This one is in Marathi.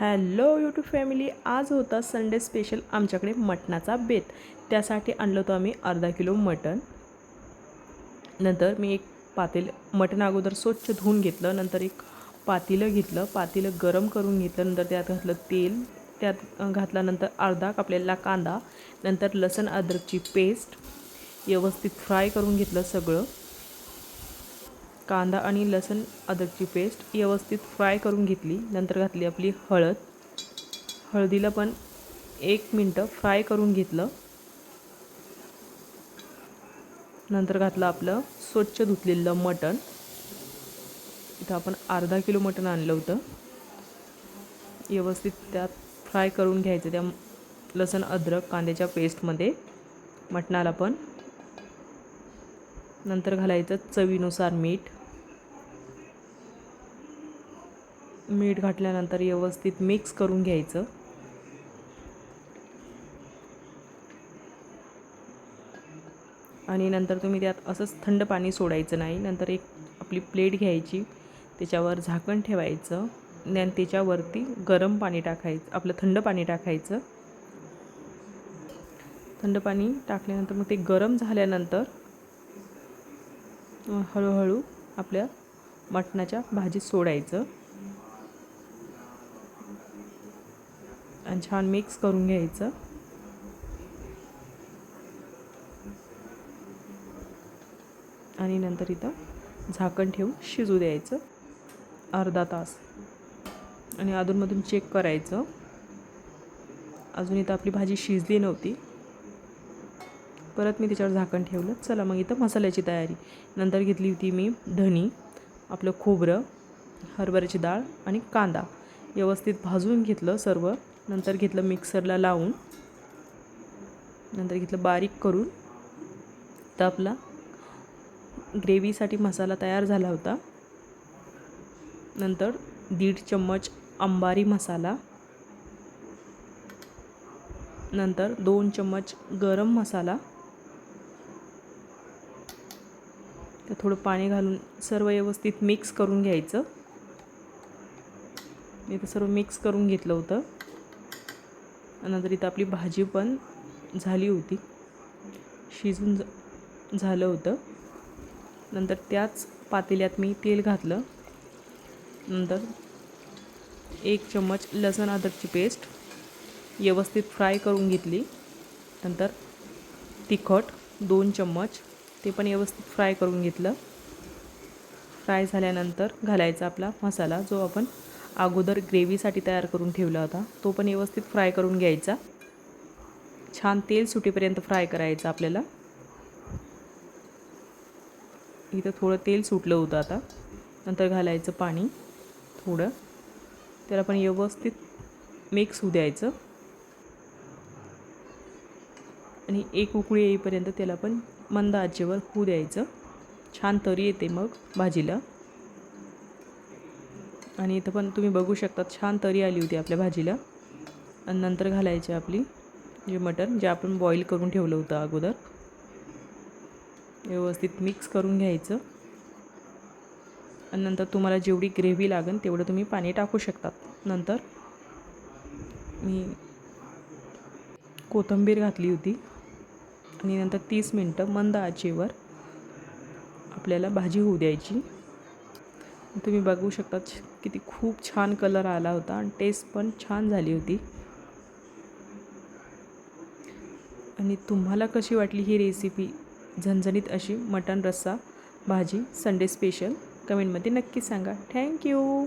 हॅलो यूट्यूब फॅमिली आज होता संडे स्पेशल आमच्याकडे मटणाचा बेत. त्यासाठी आणलं होतं आम्ही अर्धा किलो मटण. नंतर मी एक पातेल मटण अगोदर स्वच्छ धुवून घेतलं नंतर एक पातेलं घेतलं. पातेलं गरम करून घेतलं नंतर त्यात घातलं तेल. त्यात घातल्यानंतर अर्धा कापलेला कांदा नंतर लसण अद्रकची पेस्ट व्यवस्थित फ्राय करून घेतलं सगळं. कांदा आणि लसूण अद्रकची पेस्ट व्यवस्थित फ्राय करून घेतली. नंतर घातली आपली हळद. हळदीला पण एक मिनटं फ्राय करून घेतलं. नंतर घातलं आपलं स्वच्छ धुतलेलं मटण. इथं आपण अर्धा किलो मटण आणलं होतं. व्यवस्थित त्यात फ्राय करून घ्यायचं. त्या लसण अद्रक कांद्याच्या पेस्टमध्ये मटणाला पण. नंतर घालायचं चवीनुसार मीठ. मीठ घातल्यानंतर व्यवस्थित मिक्स करून घ्यायचं. आणि नंतर तुम्ही त्यात असंच थंड पाणी सोडायचं नाही. नंतर एक आपली प्लेट घ्यायची त्याच्यावर झाकण ठेवायचं आणि त्याच्यावरती गरम पाणी टाकायचं आपलं थंड पाणी टाकायचं. थंड पाणी टाकल्यानंतर मग ते गरम झाल्यानंतर हळूहळू आपल्या मटणाच्या भाजीत सोडायचं. आणि छान मिक्स करून घ्यायचं. आणि नंतर इथं झाकण ठेवून शिजू द्यायचं. अर्धा तास. आणि अधूनमधून चेक करायचं. अजून इथं आपली भाजी शिजली नव्हती. परत मी त्याच्यावर झाकण ठेवलं. चला मग इथं मसाल्याची तयारी. नंतर घेतली होती मी धनी आपलं खोबरं हरभऱ्याची डाळ आणि कांदा. व्यवस्थित भाजून घेतलं सर्व. नंतर घेतलं मिक्सरला लावून नंतर घेतलं बारीक करून. तर आपला ग्रेव्हीसाठी मसाला तयार झाला होता. नंतर दीड चम्मच अंबारी मसाला. नंतर दोन चम्मच गरम मसाला. त्यात थोडं पाणी घालून सर्व व्यवस्थित मिक्स करून घ्यायचं. मी तर सर्व मिक्स करून घेतलं होतं. नंतर इथं आपली भाजी पण झाली होती. शिजून झालं होतं. नंतर त्याच पातेल्यात मी तेल घातलं. नंतर एक चम्मच लसण अदरची पेस्ट व्यवस्थित फ्राय करून घेतली. नंतर तिखट दोन चम्मच ते पण व्यवस्थित फ्राय करून घेतलं. फ्राय झाल्यानंतर घालायचा आपला मसाला जो आपण अगोदर ग्रेव्हीसाठी तयार करून ठेवला होता. तो पण व्यवस्थित फ्राय करून घ्यायचा. छान तेल सुटेपर्यंत फ्राय करायचं आपल्याला. इथं थोडं तेल सुटलं होतं आता. नंतर घालायचं पाणी थोडं. त्याला पण व्यवस्थित मिक्स होऊ द्यायचं. आणि एक उकळी येईपर्यंत त्याला पण मंद आचेवर होऊ द्यायचं. छान तरी येते मग भाजीला. आणि इथं पण तुम्ही बघू शकता छान तरी आली होती आपल्या भाजीला. आणि नंतर घालायची आपली जे मटण जे आपण बॉईल करून ठेवलं होतं अगोदर. व्यवस्थित मिक्स करून घ्यायचं. आणि नंतर तुम्हाला जेवढी ग्रेव्ही लागेल तेवढं तुम्ही पाणी टाकू शकतात. नंतर मी कोथिंबीर घातली होती. आणि नंतर तीस मिनटं मंद आचेवर आपल्याला भाजी होऊ द्यायची. तुम्ही बघू शकता किती खूप छान कलर आला होता आणि टेस्ट पण छान झाली होती. आणि तुम्हाला कशी वाटली ही रेसिपी झणझणीत अशी मटण रस्सा भाजी संडे स्पेशल कमेंटमध्ये नक्की सांगा. थँक्यू